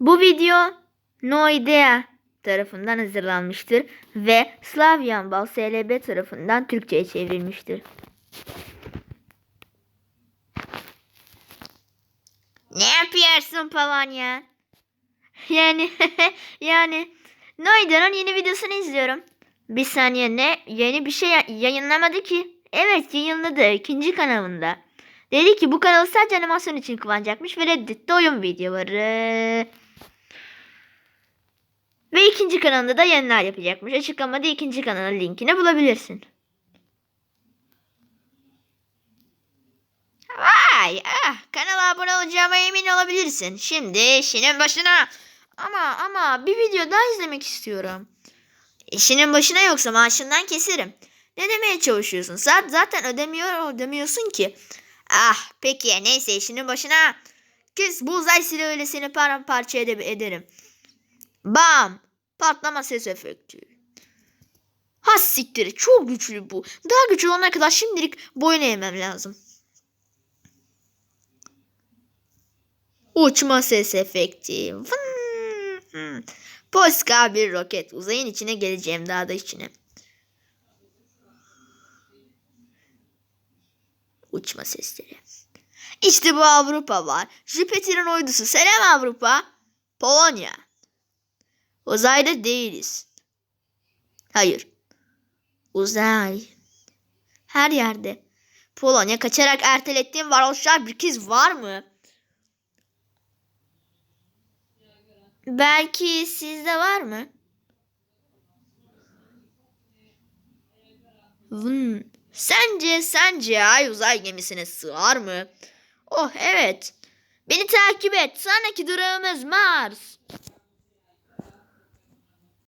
Bu video Noidea tarafından hazırlanmıştır ve Slavyan Bal SLB tarafından Türkçe'ye çevrilmiştir. Ne yapıyorsun Polonya? Yani yani Noidea'nın yeni videosunu izliyorum. Bir saniye ne? Yeni bir şey ya- yayınlamadı ki. Evet yayınladı ikinci kanalında. Dedi ki bu kanalı sadece animasyon için kullanacakmış ve reddetti oyun videoları. Ve ikinci kanalında da yayınlar yapacakmış. Açıklamada ikinci kanalın linkini bulabilirsin. Vay ah kanala abone olacağıma emin olabilirsin. Şimdi işinin başına. Ama ama bir video daha izlemek istiyorum. İşinin başına yoksa maaşından keserim. Ne demeye çalışıyorsun? Saat zaten ödemiyor ödemiyorsun ki. Ah peki neyse işinin başına. Kız bu uzay silahıyla seni paramparça ede- ederim. Bam! Patlama ses efekti. Ha siktir çok güçlü bu. Daha güçlü olana kadar şimdilik boyun eğmem lazım. Uçma ses efekti. Vın! Polska bir roket. Uzayın içine geleceğim daha da içine. Uçma sesleri. İşte bu Avrupa var. Jüpiter'in uydusu. Selam Avrupa. Polonya. Uzayda değiliz. Hayır. Uzay. Her yerde. Polonya kaçarak ertelettiğim varoşlar bir kez var mı? Belki sizde var mı? Vın. Sence sence ay uzay gemisine sığar mı? Oh evet. Beni takip et. Sonraki durağımız Mars.